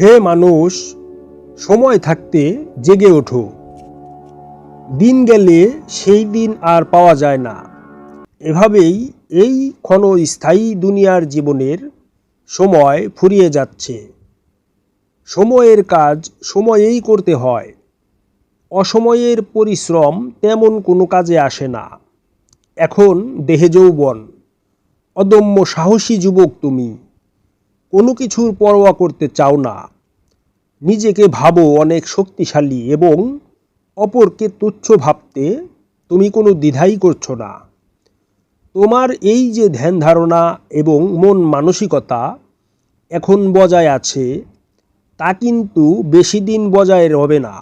হে মানুষ, সময় থাকতে জেগে ওঠো। দিন গেলে সেই দিন আর পাওয়া যায় না। এভাবেই এই ক্ষণস্থায়ী দুনিয়ার জীবনের সময় ফুরিয়ে যাচ্ছে। সময়ের কাজ সময়েই করতে হয়। অসময়ের পরিশ্রম তেমন কোনো কাজে আসে না। এখন দেহে যৌবন, অদম্য সাহসী যুবক তুমি। কোনো কিছুর পরোয়া করতে চাও না। নিজেকে ভাবো অনেক শক্তিশালী এবং অপরকে তুচ্ছ ভাবতে তুমি কোনো দ্বিধাই করছ না। তোমার এই যে ধ্যান ধারণা এবং মন মানসিকতা এখন বজায় আছে, তা কিন্তু বেশি দিন বজায় রবে না।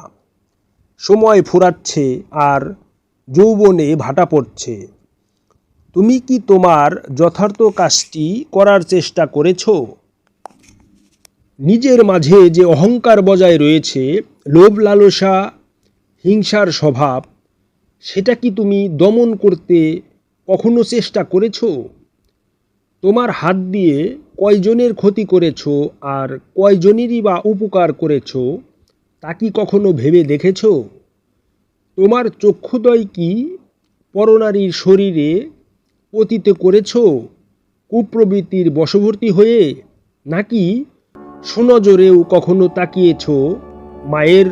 সময় ফুরাচ্ছে আর যৌবনে ভাটা পড়ছে। তুমি কি তোমার যথার্থ কাজটি করার চেষ্টা করেছ? নিজের মাঝে যে অহংকার বজায় রয়েছে, লোভ লালসা, হিংসার স্বভাব, সেটা কি তুমি দমন করতে কখনো চেষ্টা করেছ? তোমার হাত দিয়ে কয়জনের ক্ষতি করেছ আর কয়জনেরই বা উপকার করেছ, তা কি কখনো ভেবে দেখেছ? তোমার চক্ষুদয় কি পরনারীর শরীরে পতিত করেছ? কুপ্রবৃত্তির বশবর্তী হয়ে নাকি সুনজরেও কখনো তাকিয়েছ? মায়ের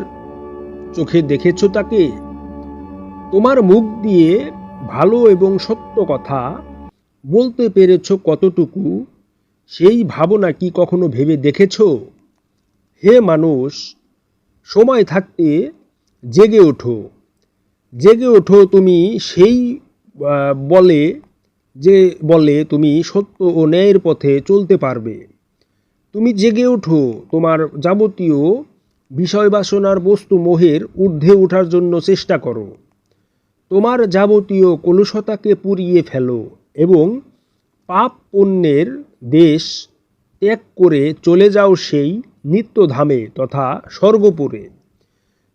চোখে দেখেছ তাকে? তোমার মুখ দিয়ে ভালো এবং সত্য কথা বলতে পেরেছ কতটুকু? সেই ভাবনা কি কখনো ভেবে দেখেছ? হে মানুষ, সময় থাকতে জেগে ওঠো। জেগে ওঠো তুমি সেই বলে যে বলে তুমি সত্য ও ন্যায়ের পথে চলতে পারবে। তুমি জেগে ওঠো তোমার যাবতীয় বিষয় বাসনার বস্তু মোহের ঊর্ধ্বে ওঠার জন্য চেষ্টা করো। তোমার যাবতীয় কলুষতাকে পুড়িয়ে ফেলো এবং পাপ পণ্যের দেশ ত্যাগ করে চলে যাও সেই নিত্যধামে তথা স্বর্গপুরে।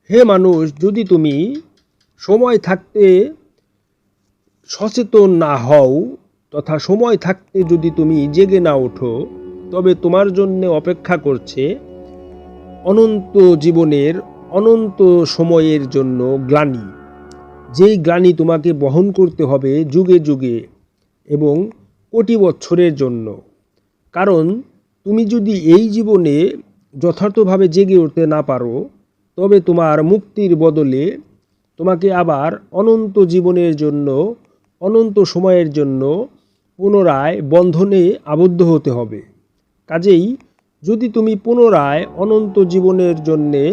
হে মানুষ, যদি তুমি সময় থাকতে সচেতন না হও তথা সময় থাকতে যদি তুমি জেগে না ওঠো তবে তোমার জন্য অপেক্ষা করছে অনন্ত জীবনের অনন্ত সময়ের জন্য গ্লানি। যেই গ্লানি তোমাকে বহন করতে হবে যুগে যুগে এবং কোটি বছরের জন্য। কারণ তুমি যদি এই জীবনে যথার্থভাবে জেগে উঠতে না পারো, তবে তোমার মুক্তির বদলে তোমাকে আবার অনন্ত জীবনের জন্য, অনন্ত সময়ের জন্য পুনরায় বন্ধনে আবদ্ধ হতে হবে। কাজেই যদি তুমি পুনরায় অনন্ত জীবনের জন্যে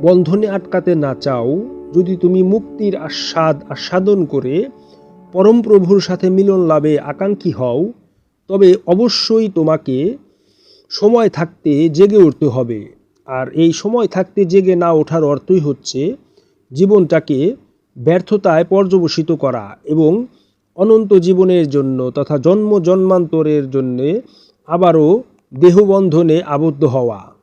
বন্ধনে আটকাতে না চাও, যদি তুমি মুক্তির আস্বাদ আস্বাদন করে পরমপ্রভুর সাথে মিলন লাভে আকাঙ্ক্ষী হও, তবে অবশ্যই তোমাকে সময় থাকতে জেগে উঠতে হবে। আর এই সময় থাকতে জেগে না ওঠার অর্থই হচ্ছে জীবনটাকে ব্যর্থতায় পর্যবসিত করা এবং অনন্ত জীবনের জন্য তথা জন্ম জন্মান্তরের জন্যে আবারও দেহবন্ধনে আবদ্ধ হওয়া।